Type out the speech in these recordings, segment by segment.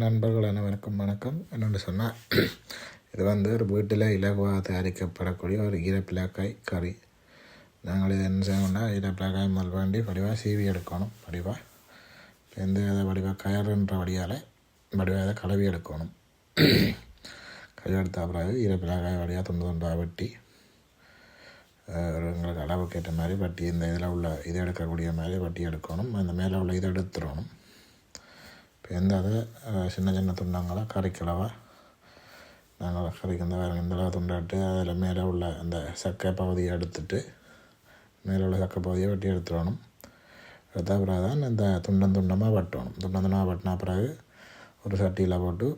நண்பர்கள் அனைவருக்கும் வணக்கம். என்னென்னு சொன்னால் இது வந்து ஒரு வீட்டில் இலகுவாக தயாரிக்கப்படக்கூடிய ஒரு ஈரப்பிளாக்காய் கறி. நாங்கள் இதை என்ன செய்யணும்னா ஈரப்பிளாக்காய் முதல் வேண்டி வடிவாக சீவி எடுக்கணும். வடிவாக எந்த அதை வடிவாக கயறுன்ற வடியால் வடிவாக அதை கழுவி எடுக்கணும். கழுவி எடுத்த பிறகு ஈரப்பிளாக்காய் வடிவாக துண்டு துண்டாக வெட்டி எங்களுக்கு அளவுக்கு ஏற்ற மாதிரி வட்டி இந்த இதில் உள்ள இதை எடுக்கக்கூடிய மாதிரி வட்டி எடுக்கணும். அந்த மேலே உள்ள இதை எடுத்துடணும். இப்போ எந்த அதை சின்ன சின்ன துண்டங்களை கறிக்கிழவா? நாங்கள் கறிக்கு இந்த வேறு இந்த அளவு துண்டாட்டு அதில் மேலே உள்ள அந்த சக்கை பகுதியை எடுத்துட்டு மேலே உள்ள சக்கை பகுதியை வெட்டி எடுத்துடணும். எடுத்த பிறகு தான் இந்த துண்டம் துண்டமாக வெட்டணும். துண்டம் துண்டமாக வெட்டின பிறகு ஒரு சட்டியில் போட்டு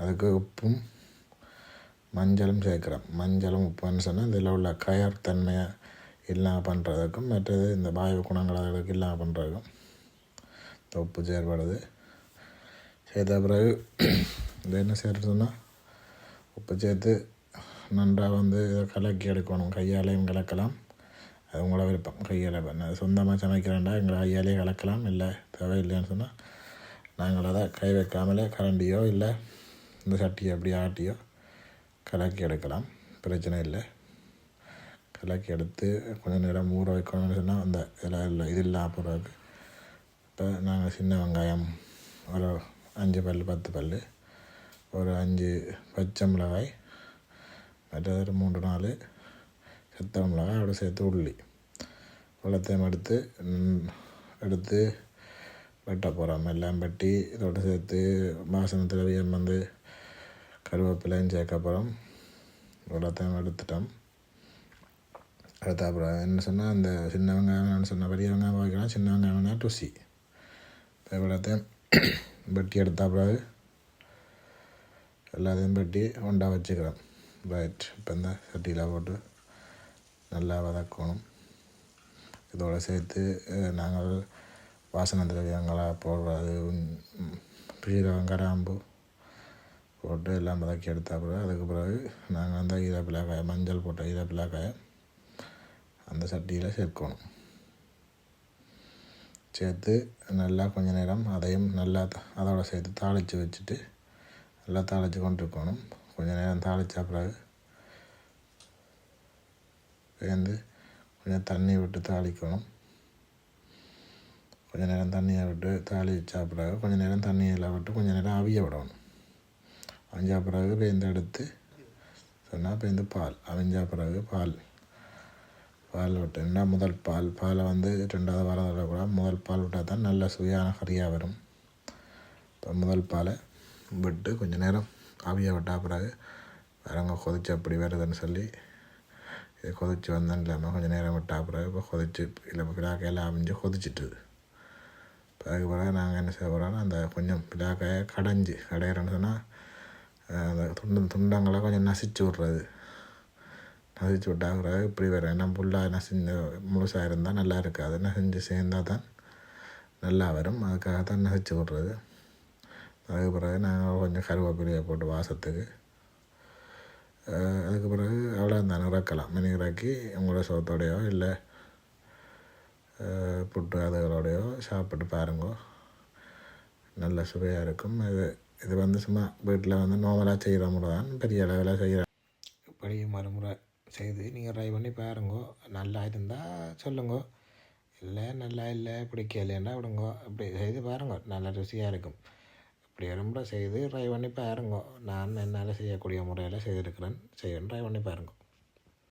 அதுக்கு உப்பும் மஞ்சளும் சேர்க்குறோம். மஞ்சளும் உப்புன்னு சொன்னால் இதில் உள்ள கயர் தன்மையை இல்லாமல் பண்ணுறதுக்கும் மற்றது இந்த வாயு குணங்கள் அதுக்கு இல்லாமல் பண்ணுறதுக்கும் இந்த உப்பு செயல்படுது சேர்த்த பிறகு இதை என்ன செய்கிறதுன்னா உப்பு சேர்த்து நன்றாக வந்து இதை கலக்கி எடுக்கணும். கையாலையும் கலக்கலாம். அது உங்களோட விருப்பம். கையால் பண்ண. சொந்தமாக சமைக்கிறேன்டா எங்களை கையாலேயே கலக்கலாம். இல்லை தேவையில்லைன்னு சொன்னால் நாங்கள் அதை கை வைக்காமலே கரண்டியோ இல்லை இந்த சட்டியை அப்படி ஆட்டியோ கலக்கி எடுக்கலாம். பிரச்சனை இல்லை. கலக்கி எடுத்து கொஞ்சம் நேரம் ஊற வைக்கணும்னு சொன்னால் அந்த இதில் இல்லை இது இல்லாமல் போகிறதுக்கு இப்போ நாங்கள் சின்ன வெங்காயம் ஒரு அஞ்சு பல் பத்து பல் ஒரு அஞ்சு பச்சை மிளகாய் மற்றது ஒரு மூன்று நாலு செத்த மிளகாய் அதோட சேர்த்து உள்ளி. வெள்ளத்தையும் எடுத்து எடுத்து வெட்ட போகிறோம் எல்லாம் வெட்டி இதோட சேர்த்து வாசன திரவியம் வந்து கருவேப்பிலையும் சேர்க்க போகிறோம் வெள்ளத்தையும் எடுத்துட்டோம். அடுத்த அப்புறம் என்ன சொன்னால் அந்த சின்ன வெங்காயம் சொன்னால் பெரிய வெங்காயம் வைக்கலாம் சின்ன வெங்காயம் வேணால் ருசி. இப்போ வெள்ளத்தையும் வெட்டி எடுத்த பிறகு எல்லாத்தையும் வெட்டி ஒண்டா வச்சுக்கிறேன் ரைட் இப்போ இந்த சட்டியில் போட்டு நல்லா வதக்கணும். இதோடு சேர்த்து நாங்கள் வாசனை திரவியங்களாக போடுறது உம், சீரகம் கராம்பு போட்டு எல்லாம் வதக்கி எடுத்த பிறகு அதுக்கு பிறகு நாங்கள் அந்த ஈரப்பிலாக்காயை மஞ்சள் போட்ட ஈரப்பிலாக்காயை அந்த சட்டியில் சேர்க்கணும். சேர்த்து நல்லா கொஞ்ச நேரம் அதையும் நல்லா அதோடு அதோட சேர்த்து தாளித்து வச்சுட்டு நல்லா தாளித்து கொண்டு இருக்கணும் கொஞ்ச நேரம் தாளித்த பிறகு சேர்ந்து கொஞ்சம் தண்ணி விட்டு தாளிக்கணும். கொஞ்ச நேரம் தண்ணியை விட்டு தாளிச்சா பிறகு கொஞ்ச நேரம் தண்ணியில் விட்டு கொஞ்ச நேரம் அவிய விடணும். அவிஞ்சா பிறகு பேந்து எடுத்து சொன்னால் பேந்து பால். அவிஞ்சா பிறகு பால். பால் விட்டேன்னா முதல் பால் பாலை வந்து ரெண்டாவது வாரம் விடக்கூடாது முதல் பால் விட்டால் தான் நல்ல சுவையான கறியாக வரும். இப்போ முதல் பாலை விட்டு கொஞ்சம் நேரம் ஆவியை விட்டா பிறகு வேறங்க கொதிச்சு அப்படி வருதுன்னு சொல்லி இது கொதிச்சு வந்தேன் இல்லாமல் கொஞ்சம் நேரம் விட்டா பிறகு இப்போ கொதிச்சு இல்லை பிளாக்கையில் அவிஞ்சு கொதிச்சிட்டுது. அதுக்கு பிறகு நாங்கள் என்ன செய்ய போகிறோம்னா அந்த கொஞ்சம் பிளாக்காயை கடைஞ்சி கடையிறோன்னு சொன்னால் அந்த துண்டு துண்டங்களை கொஞ்சம் நசிச்சு விட்றது. நசிச்சு விட்டா பிறகு இப்படி வரும் ஏன்னா புல்லாக நசிஞ்ச முழுசாக இருந்தால் நல்லா இருக்காது. நசிஞ்சு சேர்ந்தால் தான் நல்லா வரும். அதுக்காக தான் நசிச்சு விட்றது. அதுக்கு பிறகு நாங்கள் கொஞ்சம் கருவேப்பிலையை போட்டு வாசத்துக்கு அதுக்கு பிறகு அவ்வளோ தான் இறக்கலாம். மினி இறக்கி உங்களோட சோத்தோடையோ இல்லை புட்டு அதுகளோடையோ சாப்பிட்டு பாருங்கோ. நல்ல சுவையாக இருக்கும். இது இது வந்து சும்மா வீட்டில் வந்து நார்மலாக செய்கிற முறை தான் பெரிய அளவில் செய்கிற இப்படியும் மறுமுறை செய்து நீங்கள் ட்ரை பண்ணி பாருங்கோ. நல்லா இருந்தால் சொல்லுங்கோ. இல்லை நல்லா இல்லை பிடிக்கலைன்னா விடுங்கோ. அப்படி செய்து பாருங்க. நல்லா ருசியாக இருக்கும். இப்படி வரும்போது செய்து ட்ரை பண்ணி பாருங்கோ. நான் என்னால் செய்யக்கூடிய முறையில் செய்திருக்கிறேன். செய்யணும் ட்ரை பண்ணி பாருங்க.